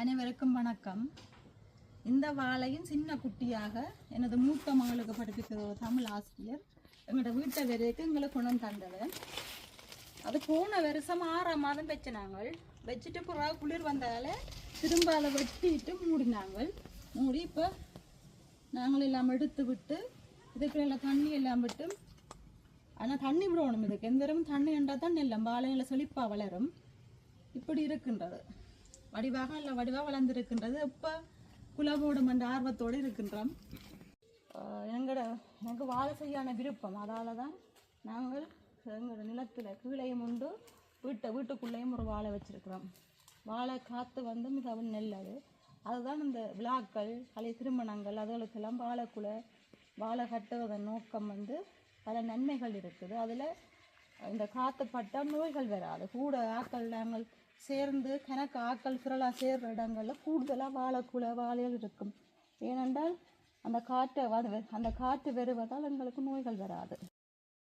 அனைவருக்கும் வணக்கம். இந்த வாழையும் சின்ன குட்டியாக எனது மூத்த மகளுக்கு படிப்பிக்கிற ஒரு தமிழ் ஆசிரியர் எங்களோட வீட்டை வரைக்கும் எங்களை குணம் தந்தவர். அது போன வருஷம் ஆறாம் மாதம் வச்சினாங்க வச்சுட்டு பிறகு குளிர் வந்ததால் திரும்ப அதை வெட்டிட்டு மூடினாங்க மூடி இப்போ நாங்கள் எல்லாம் எடுத்து விட்டு இதுக்கு எல்லாம் தண்ணி எல்லாம் விட்டு ஆனால் தண்ணி விடணும். இதுக்கு எந்த தண்ணி என்றால் தான் நெல்லம். வாழைகளை செழிப்பாக வளரும். இப்படி இருக்கின்றது. வடிவாக இல்லை வடிவாக வளர்ந்துருக்கின்றது. இப்போ குலபோடும் என்ற ஆர்வத்தோடு இருக்கின்றோம். எங்களோட எனக்கு வாழை செய்யான விருப்பம் அதால் தான் நாங்கள் எங்களோட நிலத்தில் கீழையும் உண்டு வீட்டை வீட்டுக்குள்ளேயும் ஒரு வாழை வச்சுருக்குறோம். வாழை காற்று வந்து மிகவும் நல்லது. அதுதான் இந்த விழாக்கள் கலை திருமணங்கள் அதுகளுக்கெல்லாம் வாழைக்குலை வாழை கட்டுவதன் நோக்கம் வந்து பல நன்மைகள் இருக்குது. அதில் இந்த காற்று பட்டால் நோய்கள் வராது. கூட ஆக்கள் நாங்கள் சேர்ந்து கணக்கு ஆக்கள் திரளாக சேர்ற இடங்களில் கூடுதலாக வாழைக்குலை வாழைகள் இருக்கும். ஏனென்றால் அந்த காற்றை அந்த காற்று வருவதால் எங்களுக்கு நோய்கள் வராது.